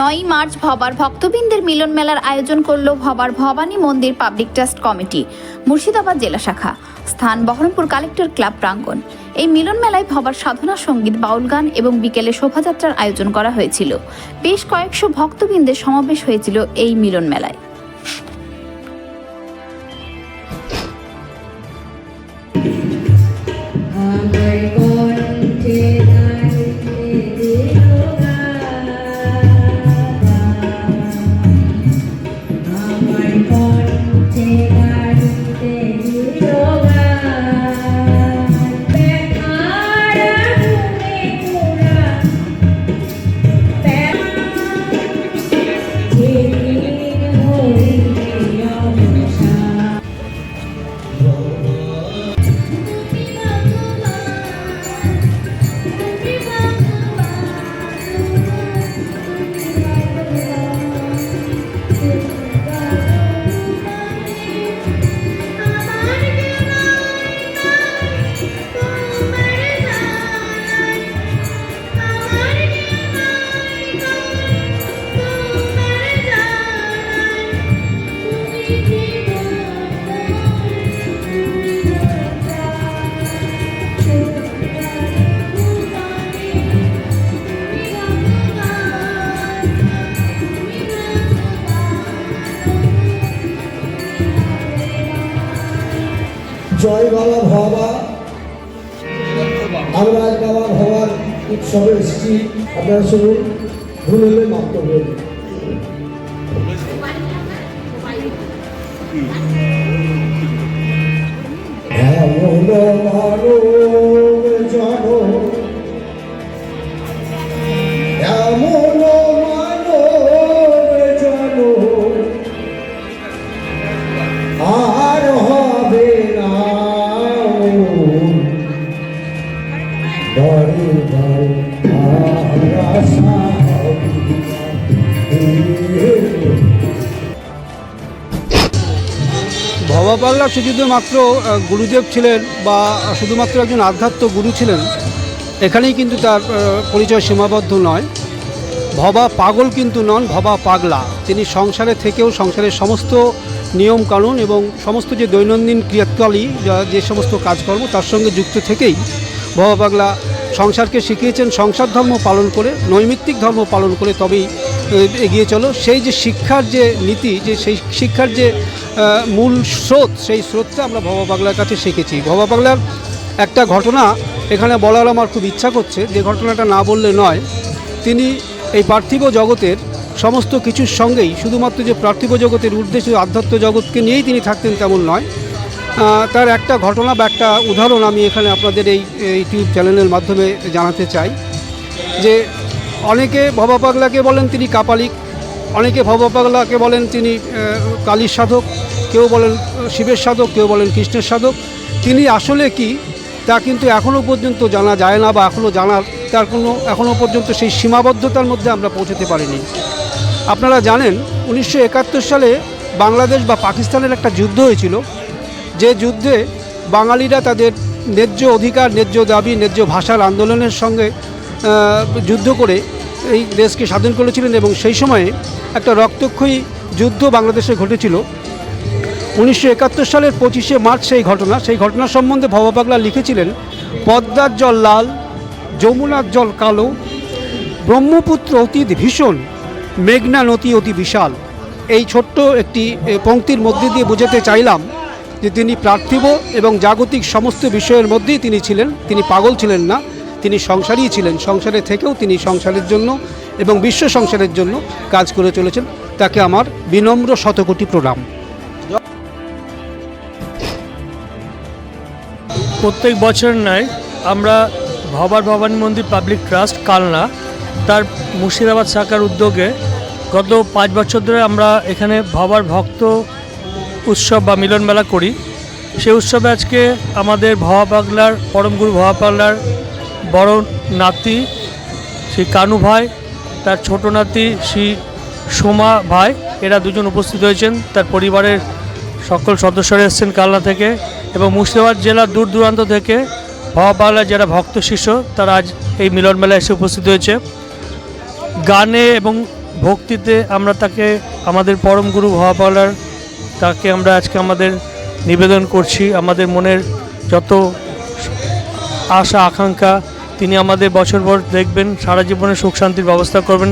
নয়ই মার্চ ভবার ভক্তবৃন্দের মিলন মেলার আয়োজন করল ভবার ভবানী মন্দির পাবলিক ট্রাস্ট কমিটি, মুর্শিদাবাদ জেলা শাখা, স্থান বহরমপুর কালেক্টর ক্লাব প্রাঙ্গন এই মিলন মেলায় ভবার সাধনা, সংগীত, বাউল গান এবং বিকেলে শোভাযাত্রার আয়োজন করা হয়েছিল। বেশ কয়েকশো ভক্তবৃন্দের সমাবেশ হয়েছিল এই মিলন মেলায়। জয় বাবা ভবা। আমরা বাবা ভবার উৎসবে এসেছি। আপনারা শুনুন, ভুল হলে মাফ করবেন। এমন মানব জন, এমন ভবা পাগলা শুধুমাত্র আহ, গুরুদেব ছিলেন বা শুধুমাত্র একজন আধ্যাত্ম গুরু ছিলেন এখানেই কিন্তু তার পরিচয় সীমাবদ্ধ নয়। ভবা পাগল কিন্তু নন ভবা পাগলা। তিনি সংসারে থেকেও সংসারের সমস্ত নিয়ম কানুন এবং সমস্ত যে দৈনন্দিন ক্রিয়াকলাপই যা- সমস্ত কাজকর্ম তার সঙ্গে যুক্ত থেকেই ভবা পাগলা সংসারকে শিখিয়েছেন সংসার ধর্ম পালন করে নৈমিত্তিক ধর্ম পালন করে তবেই এগিয়ে চলো। সেই যে শিক্ষার যে নীতি, যে সেই শিক্ষার যে মূল স্রোত, সেই স্রোতটা আমরা ভবা পাগলার কাছে শিখেছি। ভবা পাগলার একটা ঘটনা এখানে বলার আমার খুব ইচ্ছা করছে। যে ঘটনাটা না বললে নয়, তিনি এই পার্থিব জগতের সমস্ত কিছুর সঙ্গেই, শুধুমাত্র যে পার্থিব জগতের উদ্দেশ্য, আধ্যাত্ম জগৎকে নিয়েই তিনি থাকতেন তেমন নয় তার একটা ঘটনা বা একটা উদাহরণ আমি এখানে আপনাদের এই ইউটিউব চ্যানেলের মাধ্যমে জানাতে চাই। যে অনেকে ভবা পাগলাকে বলেন তিনি কাপালিক, অনেকে ভবা পাগলাকে বলেন তিনি কালীর সাধক, কেউ বলেন শিবের সাধক, কেউ বলেন কৃষ্ণের সাধক। তিনি আসলে কি, তা কিন্তু এখনও পর্যন্ত জানা যায় না বা এখনও জানার, তার কোনো এখনও পর্যন্ত সেই সীমাবদ্ধতার মধ্যে আমরা পৌঁছতে পারিনি। আপনারা জানেন, উনিশশো একাত্তর সালে বাংলাদেশ বা পাকিস্তানের একটা যুদ্ধ হয়েছিল। যে যুদ্ধে বাঙালিরা তাদের ন্যায্য অধিকার, ন্যায্য দাবি, ন্যায্য ভাষার আন্দোলনের সঙ্গে যুদ্ধ করে এই দেশকে স্বাধীন করেছিলেন এবং সেই সময়ে একটা রক্তক্ষয়ী যুদ্ধ বাংলাদেশে ঘটেছিল। উনিশশো একাত্তর সালের পঁচিশে মার্চ সেই ঘটনা। সেই ঘটনা সম্বন্ধে ভবা পাগলা লিখেছিলেন পদ্মার জল লাল যমুনার জল কালো ব্রহ্মপুত্র অতীত ভীষণ মেঘনা নদী অতি বিশাল। এই ছোট্ট একটি এ, পংক্তির মধ্যে দিয়ে বোঝাতে চাইলাম যে তিনি পার্থিব এবং জাগতিক সমস্ত বিষয়ের মধ্যেই তিনি ছিলেন। তিনি পাগল ছিলেন না। তিনি সংসারই ছিলেন, সংসারে থেকেও তিনি সংসারের জন্য এবং বিশ্ব সংসারের জন্য কাজ করে চলেছেন। তাকে আমার বিনম্র শতকোটি প্রণাম। প্রত্যেক বছর নয় আমরা ভবার ভবানী মন্দির পাবলিক ট্রাস্ট, কালনা, তার মুর্শিদাবাদ শাখার উদ্যোগে গত পাঁচ বছর ধরে আমরা এখানে ভবার ভক্ত উৎসব বা মিলন মেলা করি। সেই উৎসবে আজকে আমাদের ভবা পাগলার পরমগুরু ভবা পাগলার বড় নাতি শ্রী কানু ভাই, তার ছোট নাতি শ্রী সোমা ভাই, এরা দুজন উপস্থিত হয়েছেন। তার পরিবারের সকল সদস্যরা এসেছেন কালনা থেকে এবং মুর্শিদাবাদ জেলার দূর দূরান্ত থেকে ভবা পাগলার যারা ভক্ত শিষ্য, তারা আজ এই মিলন মেলায় এসে উপস্থিত হয়েছে। গানে এবং ভক্তিতে আমরা তাকে, আমাদের পরম গুরু ভবাপালার তাকে আমরা আজকে আমাদের নিবেদন করছি। আমাদের মনের যত আশা, আকাঙ্ক্ষা তিনি আমাদের বছর পর দেখবেন সারা জীবনে সুখ শান্তির ব্যবস্থা করবেন।